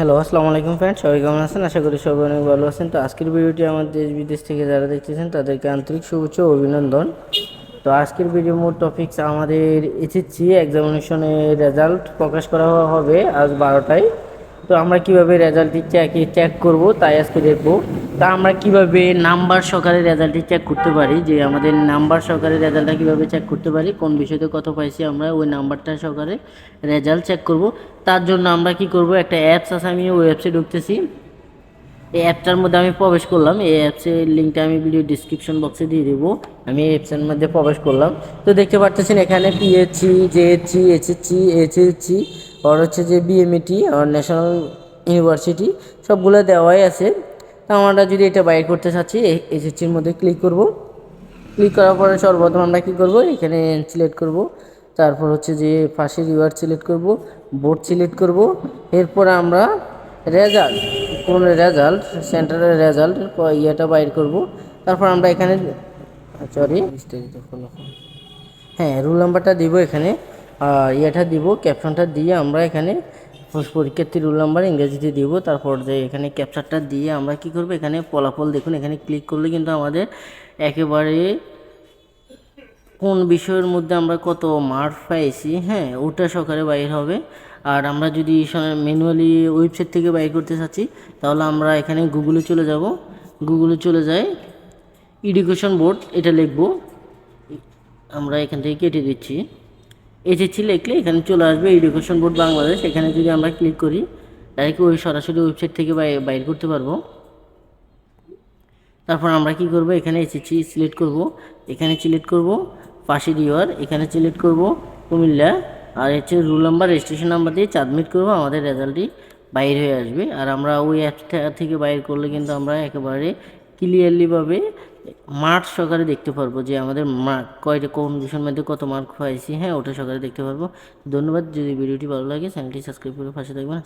Hello, আসসালামু আলাইকুম friend সবাই কেমন আছেন? আশা করি সবাই অনেক ভালো আছেন। তো আজকের ভিডিওটি আমার দেশ বিদেশ থেকে যারা দেখতেছেন, তাদেরকে আন্তরিক শুভেচ্ছা অভিনন্দন। তো আজকের ভিডিও মোট টপিক্স আমাদের এসএসসি এক্সামিনেশনের রেজাল্ট প্রকাশ করা হবে আজ বারোটায়। তো আমরা কীভাবে রেজাল্টটি চেক চেক করব, তাই আজকে দেখব। তা আমরা কীভাবে নাম্বার সহকারে রেজাল্টটি চেক করতে পারি? যে আমাদের নাম্বার সহকারে রেজাল্টটা কীভাবে চেক করতে পারি? কোন বিষয়তে কত পাইছি আমরা? ওই নাম্বারটা সহকারে রেজাল্ট চেক করব। তার জন্য আমরা কি করব? একটা অ্যাপস আছে, আমি ওই অ্যাপসে ঢুকতেছি। এই অ্যাপটার মধ্যে আমি প্রবেশ করলাম। এই অ্যাপসের লিঙ্কটা আমি ভিডিও ডিসক্রিপশন বক্সে দিয়ে দেবো। আমি এই অ্যাপসের মধ্যে প্রবেশ করলাম। তো দেখতে পাচ্ছেন এখানে পিএইচসি জেএইচসি এইচএসসি এইচএসসি আর হচ্ছে যে বিএমইটি আর ন্যাশনাল ইউনিভার্সিটি সবগুলো দেওয়াই আছে। তো আমরা যদি এটা বাইর করতে চাচ্ছি এইচএসসির মধ্যে ক্লিক করব। ক্লিক করার পরে সর্বপ্রথম আমরা কী করব? এখানে সিলেক্ট করব। তারপর হচ্ছে যে ফাঁসি রিওয়ার্ড সিলেক্ট করব বোর্ড সিলেক্ট করব। এরপর আমরা রেজাল্ট কোন রেজাল্ট সেন্টারের রেজাল্ট ইয়েটা বাইর করব। তারপর আমরা এখানে সরি বিস্তারিত হ্যাঁ রুল নাম্বারটা দিব এখানে। ইয়েটা দিব ক্যাপশনটা দিয়ে আমরা এখানে পরীক্ষার্থী রুল নাম্বার ইংরেজিতে দিব, তারপর যে এখানে ক্যাপচারটা দিয়ে আমরা কি করব, এখানে ফলাফল দেখুন, এখানে ক্লিক করলে কিন্তু আমাদের একেবারে কোন বিষয়ের মধ্যে আমরা কত মার্ক পাইছি হ্যাঁ ওটা সকালে বাইর হবে। আর আমরা যদি ম্যানুয়ালি ওয়েবসাইট থেকে বাইর করতে চাচ্ছি, তাহলে আমরা এখানে গুগলে চলে যাব। গুগলে চলে যাই এডুকেশন বোর্ড এটা লিখব। আমরা এখান থেকে কেটে দিচ্ছি। এসেছি লিখলে এখানে চলে আসবে এডুকেশন বোর্ড বাংলাদেশ এখানে যদি আমরা ক্লিক করি ডাইরেক্ট ওই সরাসরি ওয়েবসাইট থেকে বাই- বাইর করতে পারব? তারপর আমরা কি করব? এখানে এসেছি সিলেক্ট করব। এখানে সিলেক্ট করব পাশে দিওয়ার এখানে সিলেক্ট করব কুমিল্লা। আর হচ্ছে রুল নাম্বার রেজিস্ট্রেশন নাম্বার দিয়ে সাবমিট করব, আমাদের রেজাল্টটি বাইর হয়ে আসবে। আর আমরা ওই অ্যাপটা থেকে বাইর করলে কিন্তু আমরা একেবারে ক্লিয়ারলিভাবে মার্ক সহকারে দেখতে পারব যে আমাদের মার্ক কয়টা কোন বিষয়ের মধ্যে কত মার্ক পাইছি হ্যাঁ ওটা সহকারে দেখতে পারব। ধন্যবাদ, যদি ভিডিওটি ভালো লাগে চ্যানেলটি সাবস্ক্রাইব করে পাশে থাকবেন।